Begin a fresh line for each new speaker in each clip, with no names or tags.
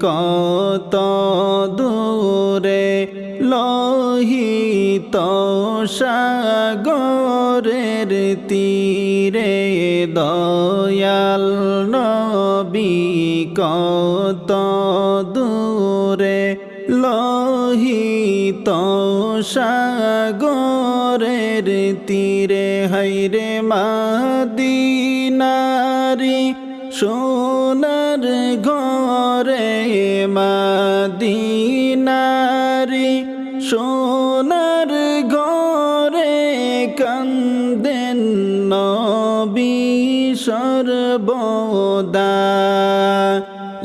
কত দূরে লোহিত সাগরের তীরে দয়াল নবী কত দূরে লোহিত সাগরের তীরে হাইরে মাদিনারি সোনার ঘরে মাদিনারি সোনার ঘরে কান্দেন নবী সর্বদা।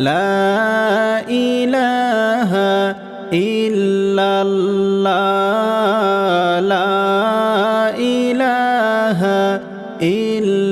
লা ইলাহা ইল্লাল্লাহ লা ইলাহা ইল্লাল্লাহ।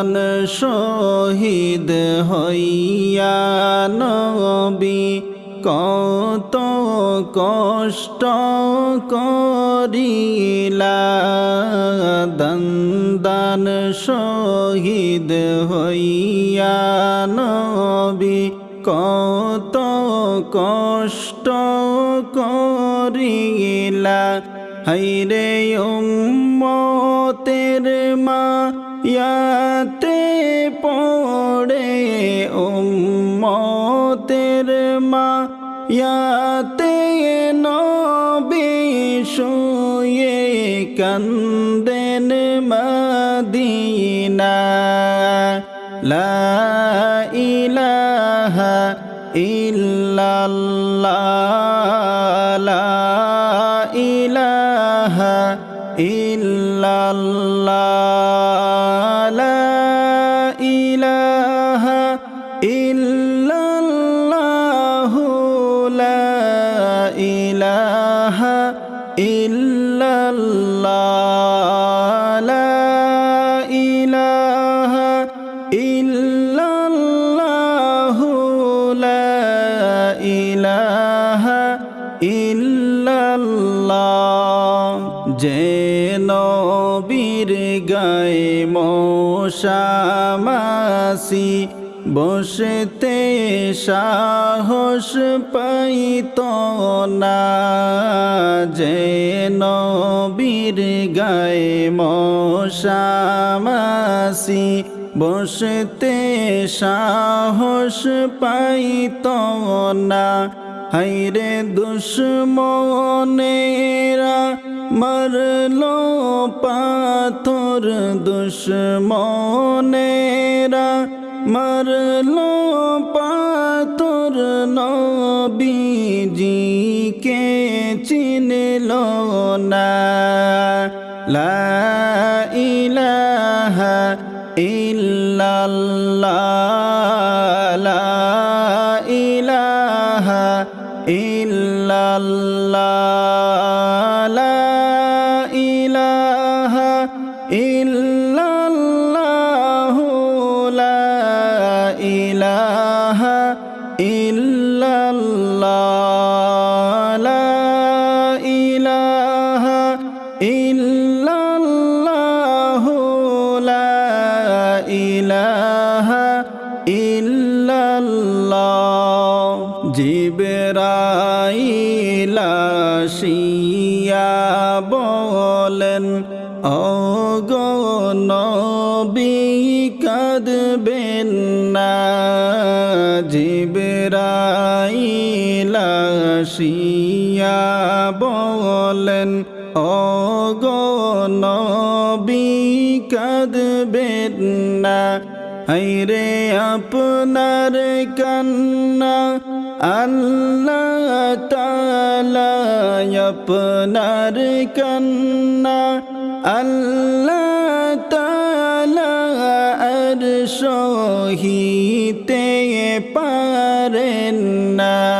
দান শহীদ হইয়া নবী, কত কষ্ট করিলা। দান দান শহীদ হইয়া নবী, কত কষ্ট করিলা। হাইরে উম্মতের মা ইয়াতে পড়ে উম্মতের মা ইয়াতে নবী শুয়ে কান্দেন মদিনা লা ইলাহা ইল্লাল্লাহ। ইলাহা ইল্লাল্লাহ নবীর গায়ে মশামাসি বসতে সাহস পাইত না যে নবীর গায়ে মশামাসি বসতে সাহস পাইত না হাইরে দুশ্মনেরা মরল পাথর দুশ্মনেরা মরল পাথর। নবীজিকে চিনল না। লা ইলাহা ইল্লাল্লাহ। লাশিয়া বলেন ও গো নবী, কাঁদবেন না। হাইরে আপনার কান্না, আল্লাহ তালা আপনার কান্না, আল্লাহ তালা আর সহিতে পারেন না।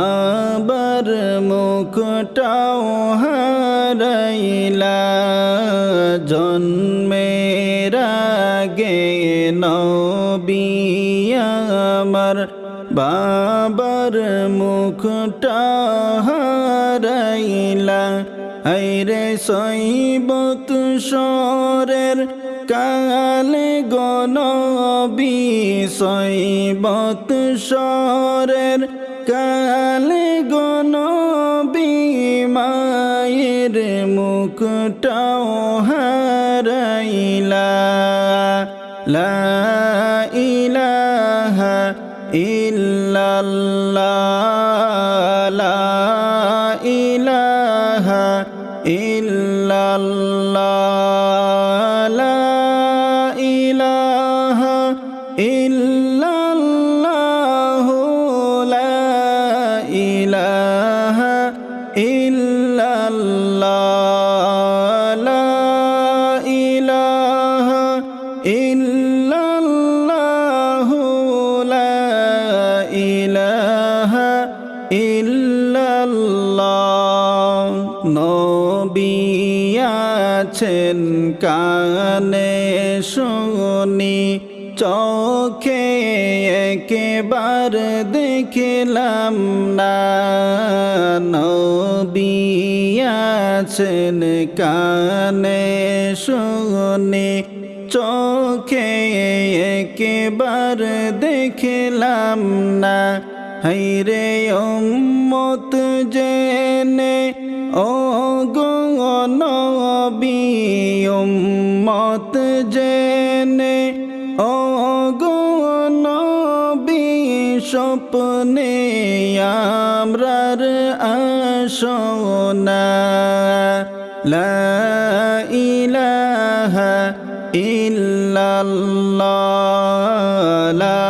বাবার মুখটাও হারাইলা। জন্মের আগে নবী আমার বাবার মুখটা হারাইলা। আইরে সৈবত সরের কালে গনবী সৈবত সরের কালে গনবী মায়ের মুখটাও হারাইলা। লা ইলাহা ইল্লাল্লাহ। ইল্লাল্লাহ নবী আছেন কানে শুনি, চোখে একেবার দেখিলাম না, নবী আছেন কানে শুনি, চোখে একেবার দেখিলাম না হাইরে উম্মত জেনে ও গো নবী উম্মত জেনে ও গো নবী স্বপ্নে আমরার আসনা। লা ইলাহা ইল্লাল্লাহ, লা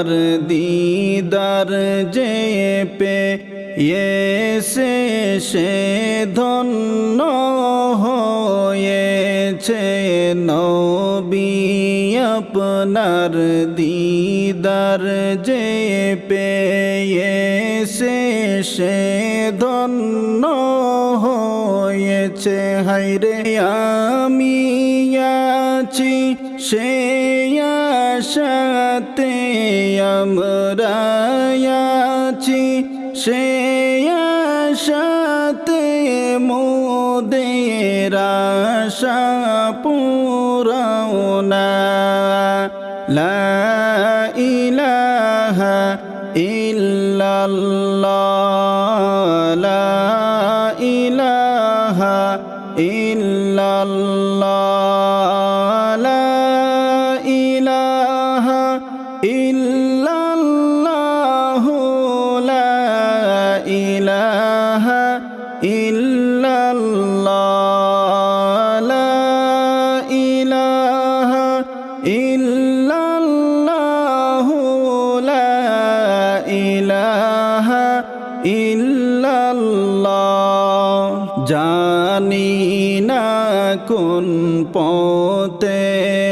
আপনার দিদার যে পে সে সে ধন্য হয়েছে। নবী আপনার দিদার যে পেয়েছে সে ধন্য হয়েছে। হাইরে আমি আছি সে আশাতে আমরা আছি সে আশাতে মোদের আশা পুরাও না। ইলাহা ইল্লাল্লাহ।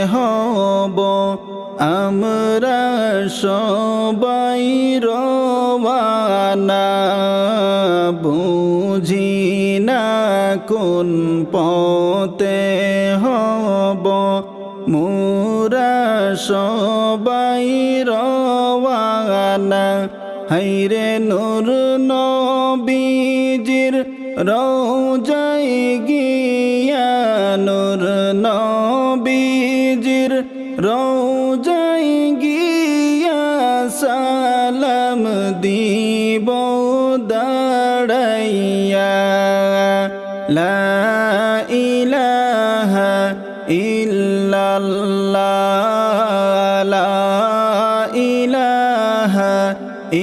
হব, আমরা সবাই রওয়ানা বুঝি না কোন পথে হব, মোরা সবাই রওয়ানা হাইরে নূর নবীজির রোজাই গিয়া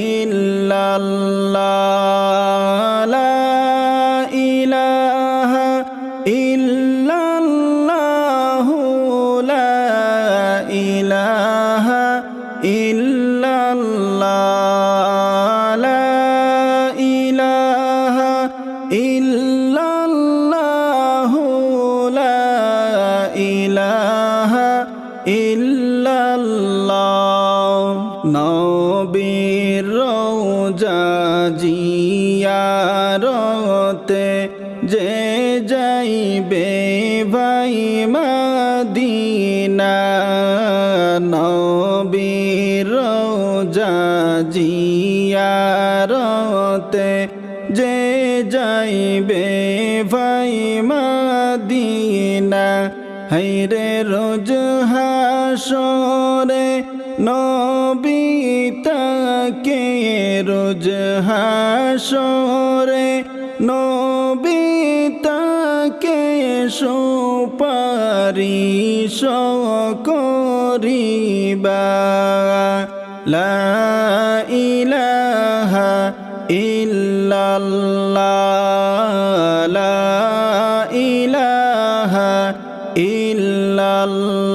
ইল্লাল্লাহ লা ইলাহা ইল্লাল্লাহু লা ইলাহা ইল্লাল্লাহ লা ইলাহা ইল্লাল্লাহু লা ইলাহা ইল্লাল্লাহ নবীর রোজা জিয়ারতে যে যাইবে ভাই মদিনা নবীর জিয়ারতে যে যাইবে ভাই মদিনা। হাইরে রোজ হাসরে নবী তাকে রোজ হাসরে নবী তাকে সুপারিশ করিবা। লা ইলাহা ইল্লাল্লাহ লা ইলাহা ইল্লাল্লাহ।